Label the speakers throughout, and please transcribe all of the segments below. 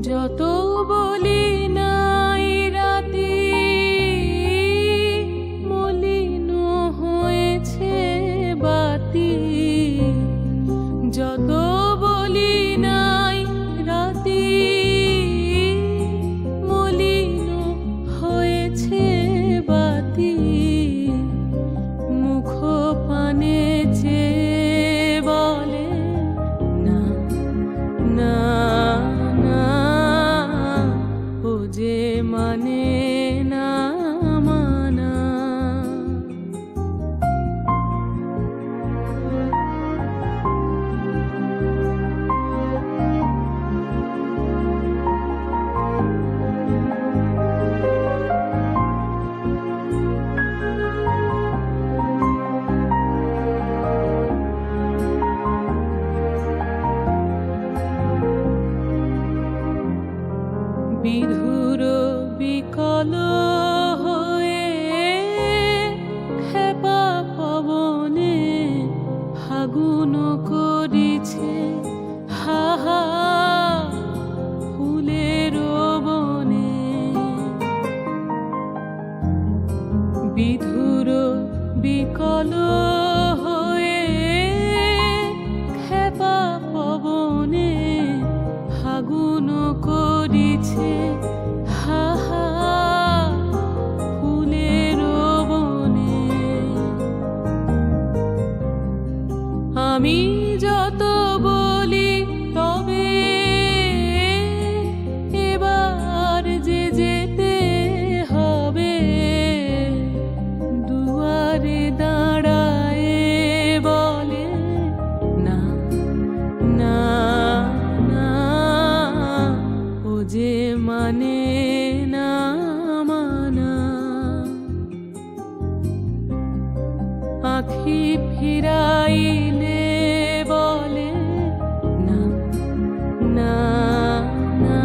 Speaker 1: যত বলি বিধুর বিকলা আমি যত পাখি ফিরাইলে বলে না না না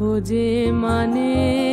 Speaker 1: ও যে মানে